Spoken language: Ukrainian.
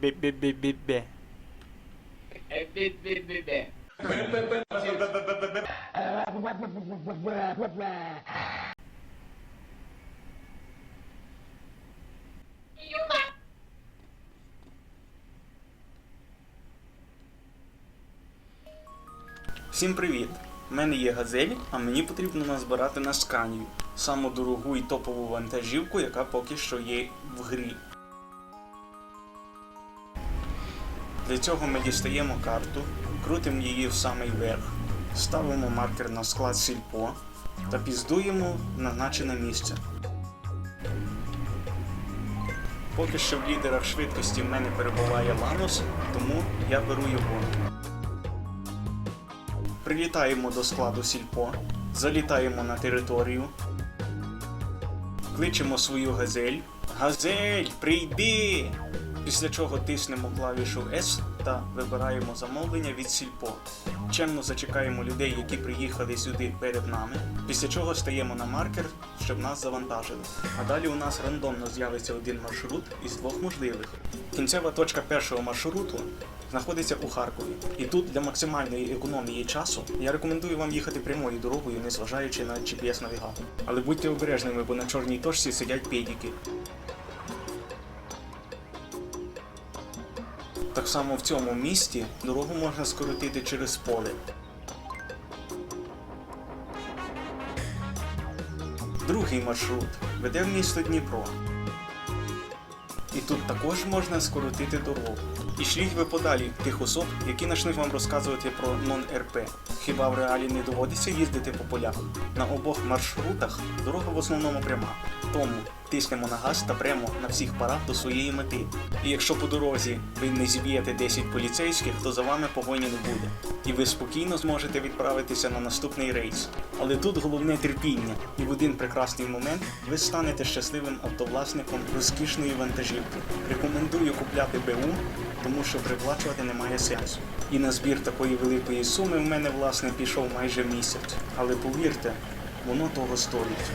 Бе-бе-бе-бе-бе. Бе-бе-бе-бе. Всім привіт! У мене є газель, а мені потрібно назбирати на сканію. Саму дорогу і топову вантажівку, яка поки що є в грі. Для цього ми дістаємо карту, крутимо її в самий верх, ставимо маркер на склад сільпо та піздуємо в назначене місце. Поки що в лідерах швидкості в мене перебуває Ланос, тому я беру його. Прилітаємо до складу сільпо, залітаємо на територію, кличемо свою газель. Газель, прийди! Після чого тиснемо клавішу S та вибираємо замовлення від сільпо. Чемно зачекаємо людей, які приїхали сюди перед нами, після чого стаємо на маркер, щоб нас завантажили. А далі у нас рандомно з'явиться один маршрут із двох можливих. Кінцева точка першого маршруту знаходиться у Харкові. І тут для максимальної економії часу я рекомендую вам їхати прямою дорогою, не зважаючи на GPS-навігатор. Але будьте обережними, бо на чорній точці сидять педіки. Так само в цьому місті дорогу можна скоротити через поле. Другий маршрут веде в місто Дніпро. І тут також можна скоротити дорогу. І шліть ви подалі тих особ, які почнуть вам розказувати про нон-РП. Хіба в реалі не доводиться їздити по полях? На обох маршрутах дорога в основному пряма. Тому тиснемо на газ та прямо на всіх парах до своєї мети. І якщо по дорозі ви не зіб'єте 10 поліцейських, то за вами погоні не буде. І ви спокійно зможете відправитися на наступний рейс. Але тут головне терпіння, і в один прекрасний момент ви станете щасливим автовласником розкішної вантажівки. Рекомендую купляти БУ, тому що приплачувати немає сенсу. І на збір такої великої суми в мене власне пішов майже місяць. Але повірте, воно того стоїть.